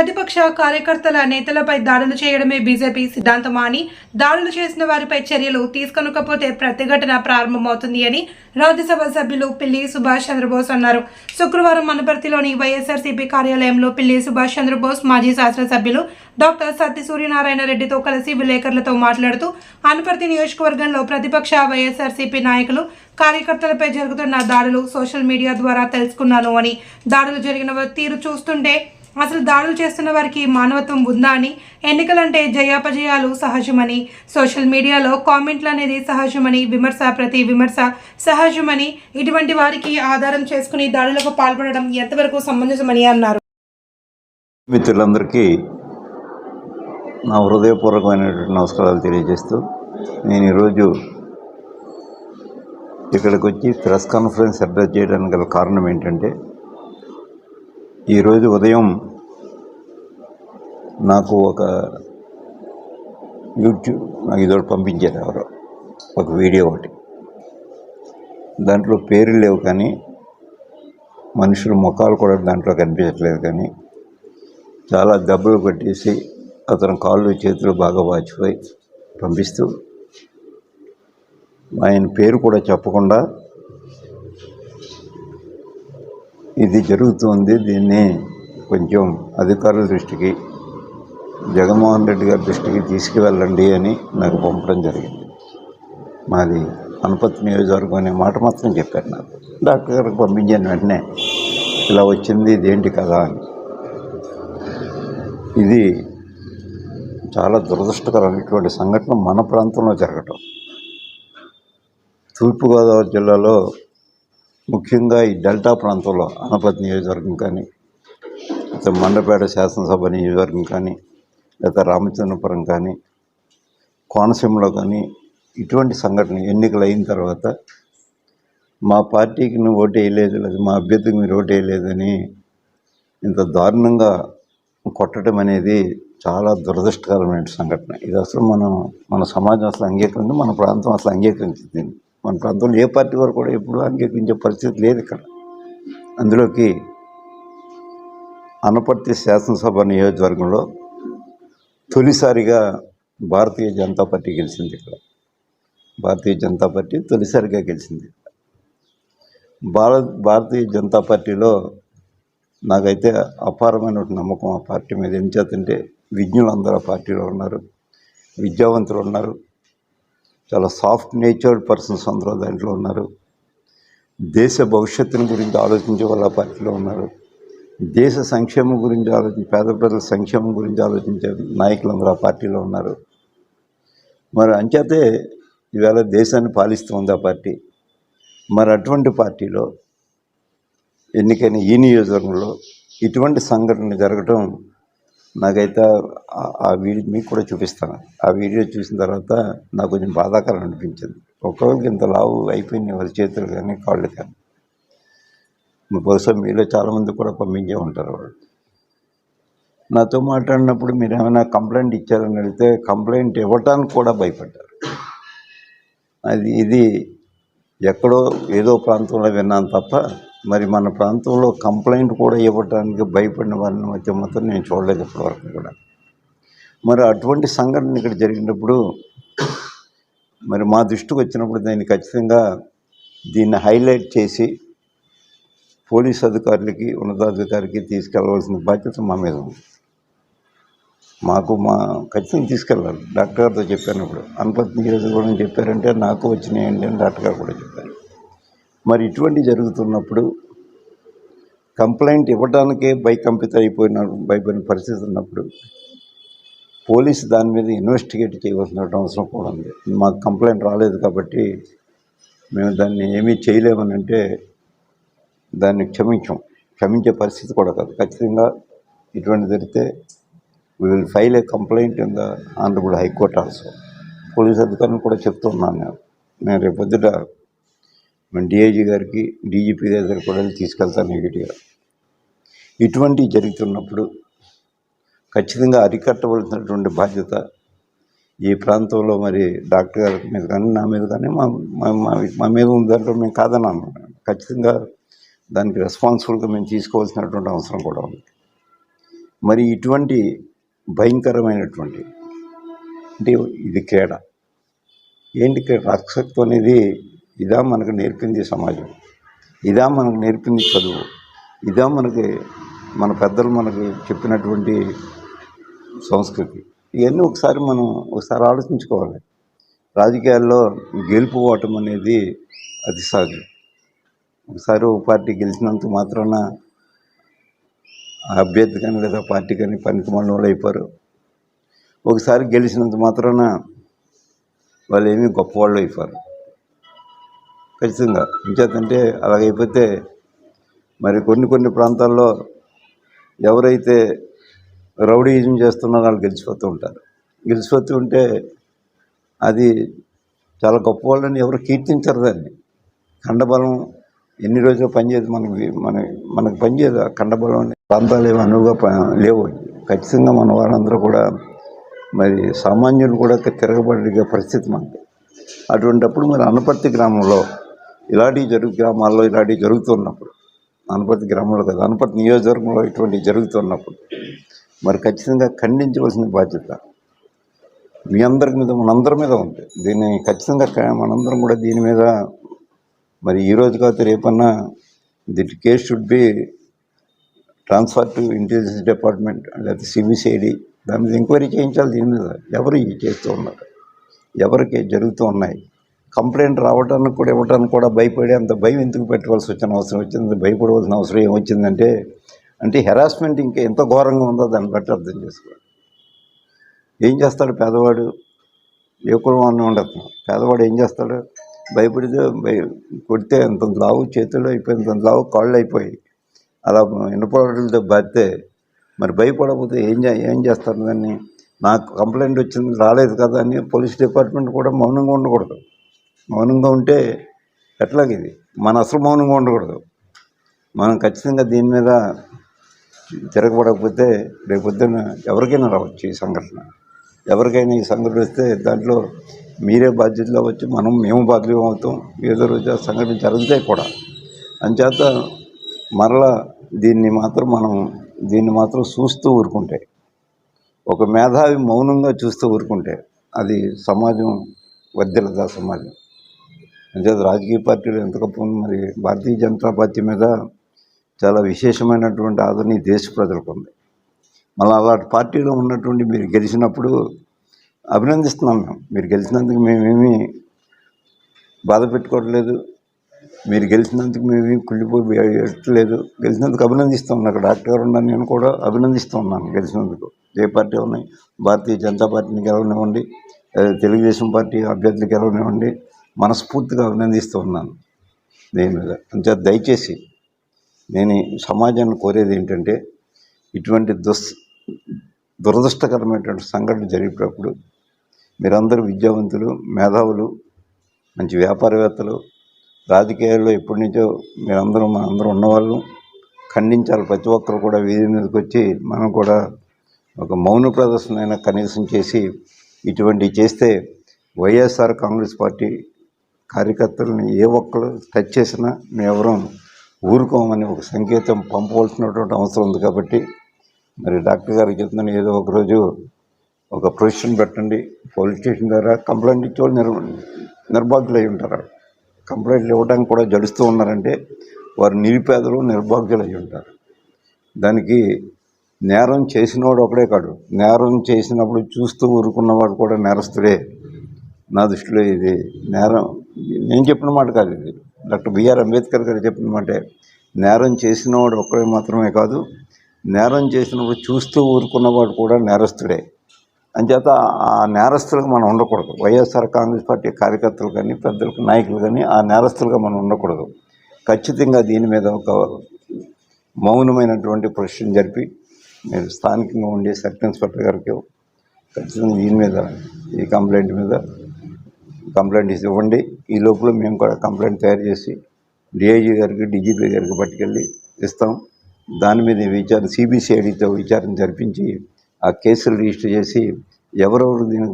ప్రతిపక్ష కార్యకర్తల నేతలపై దాడులు చేయడమే బీజేపీ సిద్ధాంతమా అని దాడులు చేసిన వారిపై చర్యలు తీసుకొనకపోతే ప్రతిఘటన ప్రారంభమవుతుంది అని రాజ్యసభ సభ్యులు పిల్లి సుభాష్ చంద్రబోస్ అన్నారు. శుక్రవారం మనపర్తిలోని వైఎస్ఆర్సీపీ కార్యాలయంలో పిల్లి సుభాష్ చంద్రబోస్ మాజీ శాసనసభ్యులు డాక్టర్ సత్య సూర్యనారాయణ రెడ్డితో కలిసి విలేకరులతో మాట్లాడుతూ అనపర్తి నియోజకవర్గంలో ప్రతిపక్ష వైఎస్ఆర్సీపీ నాయకులు కార్యకర్తలపై జరుగుతున్న దాడులు సోషల్ మీడియా ద్వారా తెలుసుకున్నాను అని. దాడులు జరిగిన తీరు చూస్తుంటే అసలు దాడులు చేస్తున్న వారికి మానవత్వం ఉందా అని? ఎన్నికలంటే జయాపజయాలు సహజమని. సోషల్ మీడియాలో కామెంట్లు అనేది సహజమని విమర్శ ప్రతి విమర్శ సహజమని. ఇటువంటి వారికి ఆధారం చేసుకుని దాడులకు పాల్పడడం ఎంతవరకు సమంజసమని అన్నారు. మిత్రులందరికీ నా హృదయపూర్వకమైనటువంటి నమస్కారాలు తెలియజేస్తూ నేను ఈరోజు ఇక్కడికి వచ్చి ప్రెస్ కాన్ఫరెన్స్ అడ్రస్ చేయడానికి గల కారణం ఏంటంటే ఈరోజు ఉదయం నాకు ఒక యూట్యూబ్ నాకు ఇదో పంపించారు ఎవరో. ఒక వీడియో ఒకటి. దాంట్లో పేర్లు లేవు కానీ మనుషుల ముఖాలు కూడా దాంట్లో కనిపించట్లేదు కానీ చాలా దెబ్బలు కొట్టేసి అతను కాళ్ళు చేతులు బాగా వాచిపోయి పంపిస్తూ ఆయన పేరు కూడా చెప్పకుండా ఇది జరుగుతుంది దీన్ని కొంచెం అధికారుల దృష్టికి జగన్మోహన్ రెడ్డి గారి దృష్టికి తీసుకువెళ్ళండి అని నాకు పంపడం జరిగింది. మాది అనుపతి నియోజకవర్గం అనే మాట మాత్రం చెప్పారు నాకు. డాక్టర్ గారికి పంపించాను వెంటనే ఇలా వచ్చింది ఇదేంటి కదా అని. ఇది చాలా దురదృష్టకరమైనటువంటి సంఘటన మన ప్రాంతంలో జరగటం. తూర్పుగోదావరి జిల్లాలో ముఖ్యంగా ఈ డెల్టా ప్రాంతంలో అనపతి నియోజకవర్గం కానీ లేకపోతే మండపేట శాసనసభ నియోజకవర్గం కానీ లేదా రామచంద్రపురం కానీ కోనసీమలో కానీ ఇటువంటి సంఘటన ఎన్నికలు అయిన తర్వాత మా పార్టీకి నువ్వు ఓటు వేయలేదు లేదా మా అభ్యర్థికి మీరు ఓటు వేయలేదని ఇంత దారుణంగా కొట్టడం అనేది చాలా దురదృష్టకరమైన సంఘటన. ఇది అసలు మనం మన సమాజం అసలు అంగీకరించి మన ప్రాంతం అసలు అంగీకరించింది మన ప్రాంతంలో ఏ పార్టీ వారు కూడా ఎప్పుడూ అంగీకరించే పరిస్థితి లేదు ఇక్కడ. అందులోకి అనపర్తి శాసనసభ నియోజకవర్గంలో తొలిసారిగా భారతీయ జనతా పార్టీ గెలిచింది ఇక్కడ. భారతీయ జనతా పార్టీ తొలిసారిగా గెలిచింది. భారత్ భారతీయ జనతా పార్టీలో నాకైతే అపారమైన నమ్మకం ఆ పార్టీ మీద. ఏం చేతంటే విజ్ఞులు అందరూ ఆ పార్టీలో ఉన్నారు. విద్యావంతులు ఉన్నారు. చాలా సాఫ్ట్ నేచర్డ్ పర్సన్స్ అందరూ దాంట్లో ఉన్నారు. దేశ భవిష్యత్తుని గురించి ఆలోచించే వాళ్ళ పార్టీలో ఉన్నారు. దేశ సంక్షేమం గురించి ఆలోచించి పేద ప్రజల సంక్షేమం గురించి ఆలోచించే నాయకులు అందరూ ఆ పార్టీలో ఉన్నారు. మరి అంచేతే ఈవేళ దేశాన్ని పాలిస్తుంది ఆ పార్టీ. మరి అటువంటి పార్టీలో ఎన్నికైన ఈ నియోజకవర్గంలో ఇటువంటి సంఘటన జరగటం నాకైతే ఆ- వీడియో మీకు కూడా చూపిస్తాను. ఆ వీడియో చూసిన తర్వాత నాకు కొంచెం బాధాకరం అనిపించింది. ఒకరోజు ఇంత లావు అయిపోయింది వారి చేతులు కానీ కాళ్ళు కానీ బహుశా మీలో చాలామంది కూడా పంపించే ఉంటారు వాళ్ళు. నాతో మాట్లాడినప్పుడు మీరు ఏమైనా కంప్లైంట్ ఇచ్చారని అడిగితే కంప్లైంట్ ఇవ్వటానికి కూడా భయపడ్డారు. అది ఇది ఎక్కడో ఏదో ప్రాంతంలో విన్నాను తప్ప మరి మన ప్రాంతంలో కంప్లైంట్ కూడా ఇవ్వడానికి భయపడిన వారిని మధ్య మాత్రం నేను చూడలేదు ఇప్పటివరకు కూడా. మరి అటువంటి సంఘటన ఇక్కడ జరిగినప్పుడు మరి మా దృష్టికి వచ్చినప్పుడు దాన్ని ఖచ్చితంగా దీన్ని హైలైట్ చేసి పోలీస్ అధికారులకి ఉన్నతాధికారికి తీసుకెళ్ళవలసిన బాధ్యత మా మీద ఉంది. మాకు మా ఖచ్చితంగా తీసుకెళ్ళాలి. డాక్టర్ గారితో చెప్పాను ఇప్పుడు. అనుపతి నియోజకవర్గం చెప్పారంటే నాకు వచ్చినాయండి అని డాక్టర్ గారు కూడా చెప్పారు. మరి ఇటువంటి జరుగుతున్నప్పుడు కంప్లైంట్ ఇవ్వడానికే భయకంపిత అయిపోయిన భయపడిన పరిస్థితి ఉన్నప్పుడు పోలీసు దాని మీద ఇన్వెస్టిగేట్ చేయవలసిన అవసరం కూడా ఉంది. మాకు కంప్లైంట్ రాలేదు కాబట్టి మేము దాన్ని ఏమీ చేయలేమని అంటే దాన్ని క్షమించం. క్షమించే పరిస్థితి కూడా కాదు. ఖచ్చితంగా ఇటువంటి జరిగితే we will file a complaint in the honourable high court also police అధికారులు కూడా చెప్తున్నాను నేను. నేను రేపు పొద్దుట మన డిఐజీ గారికి డీజీపీ గారి కూడా తీసుకెళ్తాను ఈ ఇటువంటివి జరుగుతున్నప్పుడు ఖచ్చితంగా అరికట్టవలసినటువంటి బాధ్యత ఈ ప్రాంతంలో మరి డాక్టర్ గారి మీద కానీ నా మీద కానీ మా మా- మా మీద ఉన్న దాంట్లో మేము కాదన్నాను ఖచ్చితంగా దానికి రెస్పాన్సిబుల్గా మేము తీసుకోవాల్సినటువంటి అవసరం కూడా ఉంది. మరి ఇటువంటి భయంకరమైనటువంటి అంటే ఇది క్రీడ. ఏంటి క్రీడ? రక్షత్వం అనేది ఇదా మనకు నేర్పింది సమాజం. ఇదా మనకు నేర్పింది చదువు. ఇదా మనకి మన పెద్దలు మనకు చెప్పినటువంటి సంస్కృతి. ఇవన్నీ ఒకసారి మనం ఒకసారి ఆలోచించుకోవాలి. రాజకీయాల్లో గెలుపు ఓటం అనేది అతి సహజం. ఒకసారి ఒక పార్టీ గెలిచినంత మాత్రాన అభ్యర్థి కానీ లేదా పార్టీ కానీ పనికి మన వాళ్ళు అయిపోరు. ఒకసారి గెలిచినంత మాత్రాన వాళ్ళు ఏమీ గొప్పవాళ్ళు అయిపోరు. ఖచ్చితంగా ఇంచేతంటే అలాగైపోతే మరి కొన్ని కొన్ని ప్రాంతాల్లో ఎవరైతే రౌడీజం చేస్తున్నారో వాళ్ళు గెలిచిపోతూ ఉంటారు. గెలిచిపోతూ ఉంటే అది చాలా గొప్ప వాళ్ళని ఎవరు కీర్తించరు దాన్ని. ఖండబలం ఎన్ని రోజులు పనిచేయదు మనకి మన మనకు పనిచేయదు. ఆ ఖండబలం అనే ప్రాంతాలు ఏమి అనువుగా లేవు. ఖచ్చితంగా మన వాళ్ళందరూ కూడా మరి సామాన్యులు కూడా తిరగబడే పరిస్థితి మనకి అటువంటప్పుడు మరి అనపర్తి గ్రామంలో ఇలాంటివి జరుగు గ్రామాల్లో ఇలాంటివి జరుగుతున్నప్పుడు అనపతి గ్రామంలో కదా అనపర్తి నియోజకవర్గంలో ఇటువంటివి జరుగుతున్నప్పుడు మరి ఖచ్చితంగా ఖండించవలసిన బాధ్యత మీ అందరి మీద మనందరి మీద ఉంది. దీన్ని ఖచ్చితంగా మనందరం కూడా దీని మీద మరి ఈ రోజు కాదు రేపన్నా that case should be transfer to intelligence department లేకపోతే సిబిసిఐడి దాని మీద ఎంక్వైరీ చేయించాలి దీని మీద ఎవరు చేస్తూ ఉన్నారు? ఎవరికి జరుగుతూ ఉన్నాయి? కంప్లైంట్ రావడానికి కూడా ఇవ్వడానికి కూడా భయపడే అంత భయం ఎందుకు పెట్టవలసి వచ్చిన అవసరం వచ్చింది? భయపడవలసిన అవసరం ఏమొచ్చిందంటే అంటే హెరాస్మెంట్ ఇంకా ఎంత ఘోరంగా ఉందో దాన్ని బట్టి అర్థం చేసుకోవాలి. ఏం చేస్తాడు పేదవాడు? ఏ కులం ఉండదు పేదవాడు ఏం చేస్తాడు? భయపడితే భయ కొడితే ఎంత లావు చేతులు అయిపోయి అంత లావు కాళ్ళు అయిపోయి అలా ఇనపడలతో బాధితే మరి భయపడకపోతే ఏం చే ఏం చేస్తారు దాన్ని? నాకు కంప్లైంట్ వచ్చింది రాలేదు కదా అని పోలీస్ డిపార్ట్మెంట్ కూడా మౌనంగా ఉండకూడదు. మౌనంగా ఉంటే ఎట్లాగిది మన అసలు మౌనంగా ఉండకూడదు. మనం ఖచ్చితంగా దీని మీద తిరగబడకపోతే రేపు ఎవరికైనా రావచ్చు ఈ సంఘటన. ఎవరికైనా ఈ సంఘటన వస్తే దాంట్లో మీరే బాధ్యతలు అవ్వచ్చు మనం మేము బాధ్యం అవుతాం. ఏదో రోజు ఆ సంఘటన జరుగుతాయి కూడా. అంచేత మరలా దీన్ని మాత్రం మనం దీన్ని మాత్రం చూస్తూ ఊరుకుంటే ఒక మేధావి మౌనంగా చూస్తూ ఊరుకుంటే అది సమాజం వర్ధిల్లదా సమాజం? అంచేత రాజకీయ పార్టీలు ఎంత గొప్ప మరి. భారతీయ జనతా పార్టీ మీద చాలా విశేషమైనటువంటి ఆదరణ ఈ దేశ ప్రజలకు ఉంది. మళ్ళీ అలాంటి పార్టీలో ఉన్నటువంటి మీరు గెలిచినప్పుడు అభినందిస్తున్నాం మేము. మీరు గెలిచినందుకు మేమేమీ బాధ పెట్టుకోవట్లేదు మీరు గెలిచినందుకు మేమేమి కుళ్ళిపోయట్లేదు గెలిచినందుకు అభినందిస్తూ ఉన్నాను అక్కడ డాక్టర్ గారు ఉన్నాను నేను కూడా అభినందిస్తూ ఉన్నాను గెలిచినందుకు. ఏ పార్టీ ఉన్నాయి భారతీయ జనతా పార్టీని గెలవనివ్వండి. తెలుగుదేశం పార్టీ అభ్యర్థులు గెలవనివ్వండి. మనస్ఫూర్తిగా అభినందిస్తూ ఉన్నాను. దీని మీద అంతే దయచేసి నేను సమాజాన్ని కోరేది ఏంటంటే ఇటువంటి దుస్ దురదృష్టకరమైనటువంటి సంఘటన జరిగేటప్పుడు మీరందరూ విద్యావంతులు మేధావులు మంచి వ్యాపారవేత్తలు రాజకీయాల్లో ఎప్పటి నుంచో మీరందరూ మనందరూ ఉన్నవాళ్ళు ఖండించాలి ప్రతి ఒక్కరు కూడా వీధి మీదకి వచ్చి మనం కూడా ఒక మౌన ప్రదర్శన అయినా కనీసం చేసి ఇటువంటివి చేస్తే వైఎస్ఆర్ కాంగ్రెస్ పార్టీ కార్యకర్తలను ఏ ఒక్కరు టచ్ చేసినా మేమెవరం ఊరుకోమని ఒక సంకేతం పంపవలసినటువంటి అవసరం ఉంది కాబట్టి మరి డాక్టర్ గారికి చెప్తున్నాను ఏదో ఒకరోజు ఒక ప్రొఫెషన్ పెట్టండి. పోలీస్ స్టేషన్ ద్వారా కంప్లైంట్ ఇచ్చేవాళ్ళు నిర్ నిర్భాగ్యులు ఉంటారు. కంప్లైంట్లు ఇవ్వడానికి కూడా జడుస్తూ ఉన్నారంటే వారు నిరుపేదలు నిర్భాగ్యులు అయి ఉంటారు. దానికి నేరం చేసినవాడు ఒకడే కాడు. నేరం చేసినప్పుడు చూస్తూ ఊరుకున్నవాడు కూడా నేరస్తుడే. నా దృష్టిలో ఇది నేరం నేను చెప్పిన మాట కాదు ఇది. డాక్టర్ బిఆర్ అంబేద్కర్ గారు చెప్పిన మాటే. నేరం చేసినవాడు ఒక్కడే మాత్రమే కాదు నేరం చేసినప్పుడు చూస్తూ ఊరుకున్నవాడు కూడా నేరస్తుడే. అంచేత ఆ నేరస్తులుగా మనం ఉండకూడదు. వైఎస్ఆర్ కాంగ్రెస్ పార్టీ కార్యకర్తలు కానీ పెద్దలకు నాయకులు కానీ ఆ నేరస్తులుగా మనం ఉండకూడదు. ఖచ్చితంగా దీని మీద ఒక మౌనమైనటువంటి ప్రశ్న జరిపి మీరు స్థానికంగా ఉండే సబ్ ఇన్స్పెక్టర్ గారికి ఖచ్చితంగా దీని మీద ఈ కంప్లైంట్ మీద కంప్లైంట్ ఇవ్వండి. ఈ లోపల మేము కూడా కంప్లైంట్ తయారు చేసి డిఐజీ గారికి డీజీపీ గారికి పట్టుకెళ్ళి ఇస్తాం. దాని మీద విచారణ సిబిసిఐడితో విచారణ జరిపించి ఆ కేసులు రిజిస్టర్ చేసి ఎవరెవరు దీనికి